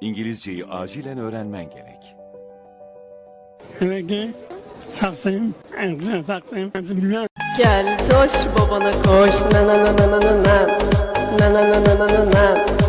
İngilizceyi acilen öğrenmen gerek. Peki, haklıyım, haklıyım, bilmem. Gel, toş babana koş, na na na na na na na, na na na na na na.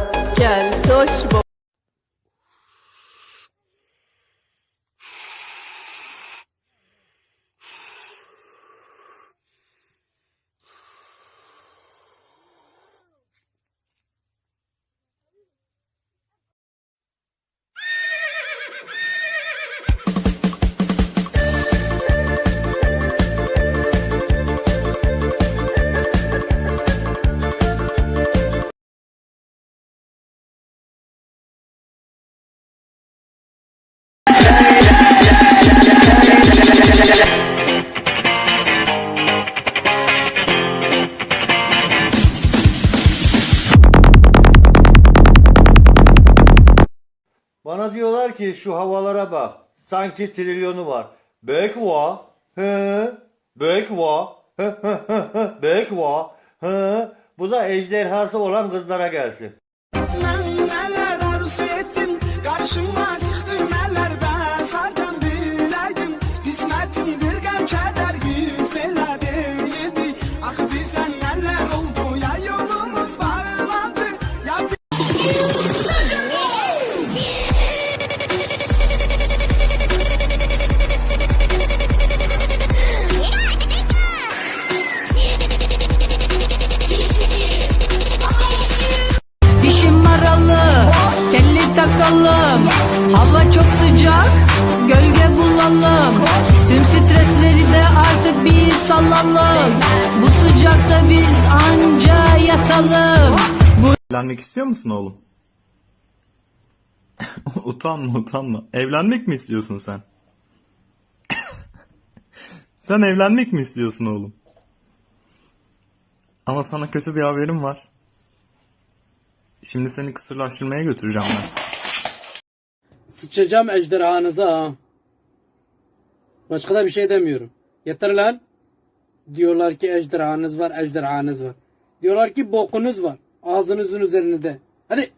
Bana diyorlar ki şu havalara bak. Sanki trilyonu var. Bekva. Hı. Bekva. Bekva. Hı. Bu da ejderhası olan kızlara gelsin. Takalım Hava çok sıcak, gölge bulalım Tüm stresleri de artık bir salalım Bu sıcakta biz anca yatalım Evlenmek istiyor musun oğlum? utanma utanma. Evlenmek mi istiyorsun sen? sen evlenmek mi istiyorsun oğlum? Ama sana kötü bir haberim var. Şimdi seni kısırlaştırmaya götüreceğim ben. Sıçacağım ejderhanıza ha. Başka da bir şey demiyorum. Yeter lan. Diyorlar ki ejderhanız var, ejderhanız var. Diyorlar ki bokunuz var. Ağzınızın üzerinde. Hadi.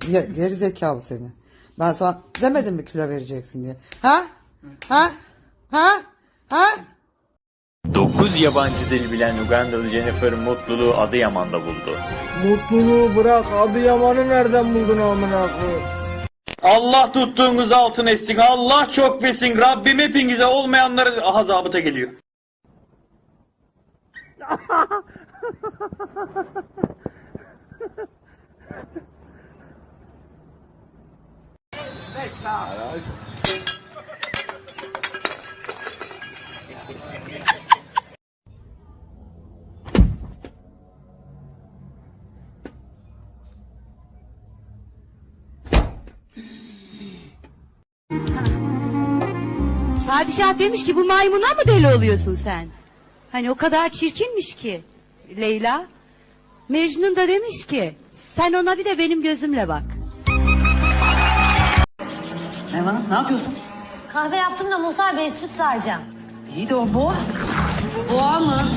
Ge- Geri zekalı seni. Ben sana demedim mi kilo vereceksin diye. Ha? Ha? Ha? Ha? 9 yabancı dil bilen Ugandalı Jennifer mutluluğu Adıyaman'da buldu. Mutluluğu bırak. Adıyaman'ı nereden buldun amına koyayım? Allah tuttuğunuz altın etsin. Allah çok versin. Rabbim hepinize olmayanları aha zabıta geliyor. Padişah demiş ki bu maymuna mı deli oluyorsun sen? Hani o kadar çirkinmiş ki Leyla. Mecnun da demiş ki sen ona bir de benim gözümle bak. Kahve yaptım da muhtar bey süt saracağım. Boğa mı?